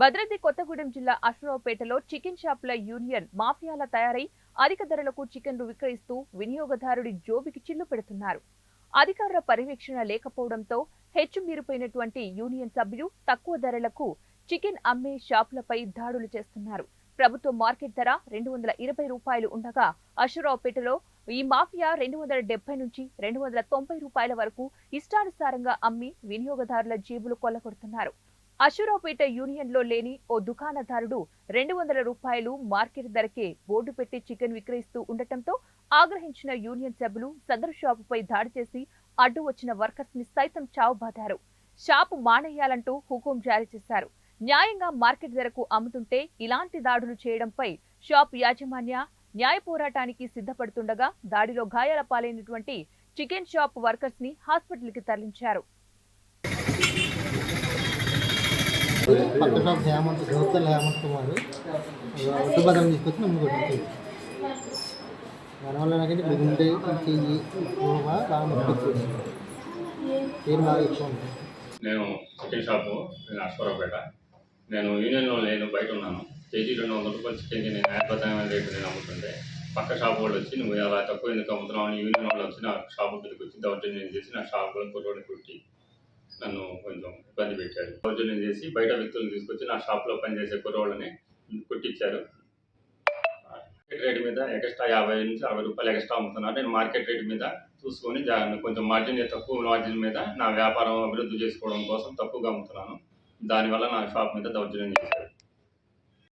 భద్రాద్రి కొత్తగూడెం జిల్లా అశ్వరావుపేటలో చికెన్ షాపుల యూనియన్ మాఫియాల తయారై అధిక ధరలకు చికెన్లు విక్రయిస్తూ వినియోగదారుడి జోబికి చిల్లు పెడుతున్నారు. అధికారుల పర్యవేక్షణ లేకపోవడంతో హెచ్చుమీరిపోయినటువంటి యూనియన్ సభ్యులు తక్కువ ధరలకు చికెన్ అమ్మే షాపులపై దాడులు చేస్తున్నారు. ప్రభుత్వ మార్కెట్ ధర రెండు వందల ఇరవై రూపాయలు ఉండగా అశ్వరావుపేటలో ఈ మాఫియా రెండు వందల డెబ్బై నుంచి రెండు వందల తొంభై రూపాయల వరకు ఇష్టానుసారంగా అమ్మి వినియోగదారుల జేబులు కొల్లగొడుతున్నారు. అశురావుపేట యూనియన్లో లేని ఓ దుకాణదారుడు రెండు వందల రూపాయలు మార్కెట్ ధరకే బోర్డు పెట్టి చికెన్ విక్రయిస్తూ ఉండటంతో ఆగ్రహించిన యూనియన్ సభ్యులు సదరు షాపుపై దాడి చేసి అడ్డు వచ్చిన వర్కర్స్ని సైతం చావుబాదారు. షాపు మానేయాలంటూ హుకుం జారీ చేశారు. న్యాయంగా మార్కెట్ ధరకు అమ్ముతుంటే ఇలాంటి దాడులు చేయడంపై షాప్ యాజమాన్య న్యాయ పోరాటానికి సిద్ధపడుతుండగా దాడిలో గాయాల పాలైనటువంటి చికెన్ షాప్ వర్కర్స్ని హాస్పిటల్కి తరలించారు పక్క షాప్ హేమంత్ గౌతల్ హేమంత్ కుమార్ ఒట్టుభద్రం తీసుకొచ్చి నన్ను కొట్టింది దానివల్ల నాకైతే ఇప్పుడు గుండె చెయ్యి గోమ బాగా నొప్పి పేరు బాగా ఎక్కువ ఉంటుంది నేను చికెన్ షాపు నేను అశ్వరావుపేట. నేను యూనియన్లో నేను బయట ఉన్నాను. కేజీ రెండు వందల రూపాయలు చికెన్కి నేను న్యాయబద్ధమైన రేటు నేను అమ్ముతుంటే పక్క షాప్ వాళ్ళు వచ్చి నువ్వు అలా తక్కువ ఎందుకు అమ్ముతున్నావు అని యూనియన్ వాళ్ళు వచ్చి నా షాపు దగ్గరికి వచ్చి దౌర్జన్యం చేసి నా షాప్ కొట్టుకొని కుర్రోడిని కుట్టి నన్ను కొంచెం ఇబ్బంది పెట్టారు దౌర్జన్యం చేసి బయట వ్యక్తులను తీసుకొచ్చి నా షాప్లో పనిచేసే కుర్రోళ్ళని కుట్టించారు మార్కెట్ రేట్ మీద ఎక్స్ట్రా యాభై నుంచి అరవై రూపాయలు ఎక్స్ట్రా అమ్ముతున్నారు. నేను మార్కెట్ రేట్ మీద చూసుకొని కొంచెం మార్జిన్ తక్కువ మార్జిన్ మీద నా వ్యాపారం అభివృద్ధి చేసుకోవడం కోసం తక్కువగా అమ్ముతున్నాను. దానివల్ల నా షాప్ మీద దౌర్జన్యం చేశారు.